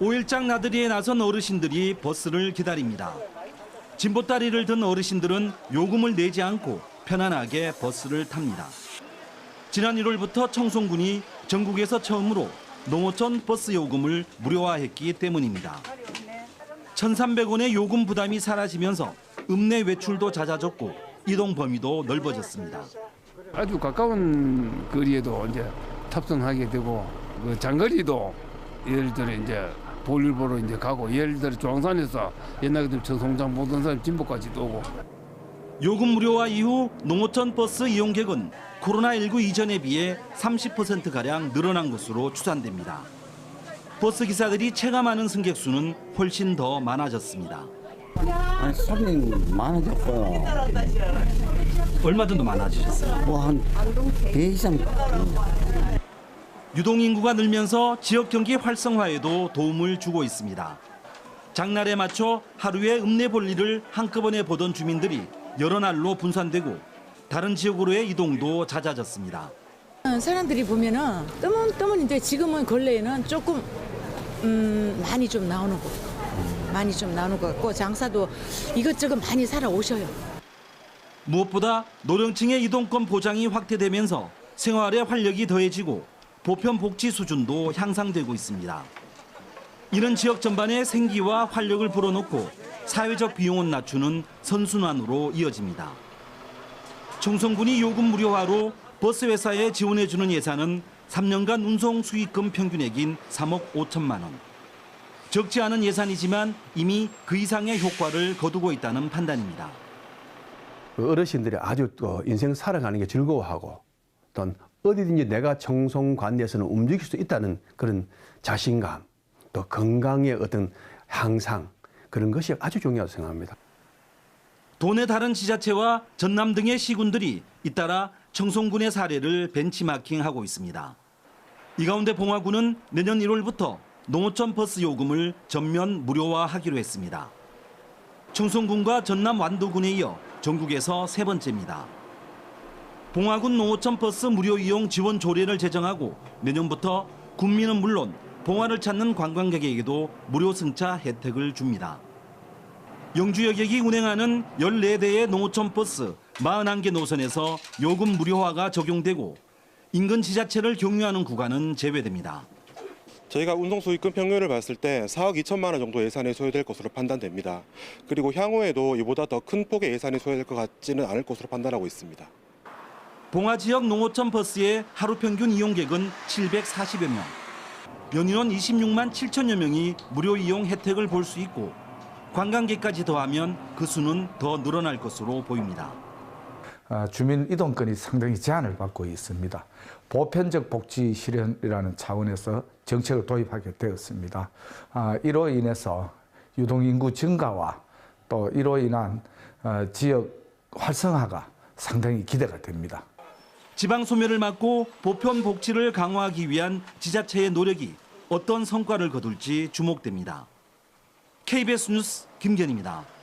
오일장 나들이에 나선 어르신들이 버스를 기다립니다. 진보다리를 든 어르신들은 요금을 내지 않고 편안하게 버스를 탑니다. 지난 1월부터 청송군이 전국에서 처음으로 농어촌 버스 요금을 무료화했기 때문입니다. 1,300원의 요금 부담이 사라지면서 읍내 외출도 잦아졌고 이동 범위도 넓어졌습니다. 아주 가까운 거리에도 이제 탑승하게 되고 그 장거리도 예를 들어 이제 볼일 보러 이제 가고 예를 들어 중앙산에서 옛날 같으면 청송장 보던 사람 진보까지도 오고 요금 무료화 이후 농어촌 버스 이용객은 코로나19 이전에 비해 30%가량 늘어난 것으로 추산됩니다. 버스 기사들이 체감하는 승객 수는 훨씬 더 많아졌습니다. 아니 손이 많아졌고요. 얼마 정도 많아지셨어요? 뭐한100 이상 유동 인구가 늘면서 지역 경기 활성화에도 도움을 주고 있습니다. 장날에 맞춰 하루에 읍내 볼일을 한꺼번에 보던 주민들이 여러 날로 분산되고 다른 지역으로의 이동도 잦아졌습니다. 사람들이 보면은 뜨문뜨문인데 지금은 근래에는 조금 음, 많이 좀 나오는 거 많이 좀 나오는 것 같고 장사도 이것저것 많이 살아 오셔요. 무엇보다 노령층의 이동권 보장이 확대되면서 생활의 활력이 더해지고 보편 복지 수준도 향상되고 있습니다. 이런 지역 전반의 생기와 활력을 불어넣고 사회적 비용을 낮추는 선순환으로 이어집니다. 청송군이 요금 무료화로 버스 회사에 지원해주는 예산은 3년간 운송 수익금 평균액인 3억 5천만 원. 적지 않은 예산이지만 이미 그 이상의 효과를 거두고 있다는 판단입니다. 그 어르신들이 아주 또 인생 살아가는 게 즐거워하고 또 어디든지 내가 청송관내에서는 움직일 수 있다는 그런 자신감 또 건강의 어떤 향상 그런 것이 아주 중요하다고 생각합니다. 도내 다른 지자체와 전남 등의 시군들이 잇따라 청송군의 사례를 벤치마킹하고 있습니다. 이 가운데 봉화군은 내년 1월부터 농어촌 버스 요금을 전면 무료화하기로 했습니다. 청송군과 전남 완도군에 이어 전국에서 세 번째입니다. 봉화군 농어촌 버스 무료 이용 지원 조례를 제정하고 내년부터 군민은 물론 봉화를 찾는 관광객에게도 무료 승차 혜택을 줍니다. 영주여객이 운행하는 14대의 농어촌 버스 41개 노선에서 요금 무료화가 적용되고 인근 지자체를 경유하는 구간은 제외됩니다. 저희가 운송 수익금 평균을 봤을 때 4억 2천만 원 정도 예산이 소요될 것으로 판단됩니다. 그리고 향후에도 이보다 더 큰 폭의 예산이 소요될 것 같지는 않을 것으로 판단하고 있습니다. 봉화 지역 농어촌 버스의 하루 평균 이용객은 740여 명. 연인원 26만 7천여 명이 무료 이용 혜택을 볼 수 있고 관광객까지 더하면 그 수는 더 늘어날 것으로 보입니다. 아, 주민 이동권이 상당히 제한을 받고 있습니다. 보편적 복지 실현이라는 차원에서 정책을 도입하게 되었습니다. 아, 이로 인해서 유동 인구 증가와 또 이로 인한 어, 지역 활성화가 상당히 기대가 됩니다. 지방 소멸을 막고 보편 복지를 강화하기 위한 지자체의 노력이 어떤 성과를 거둘지 주목됩니다. KBS 뉴스 김견입니다.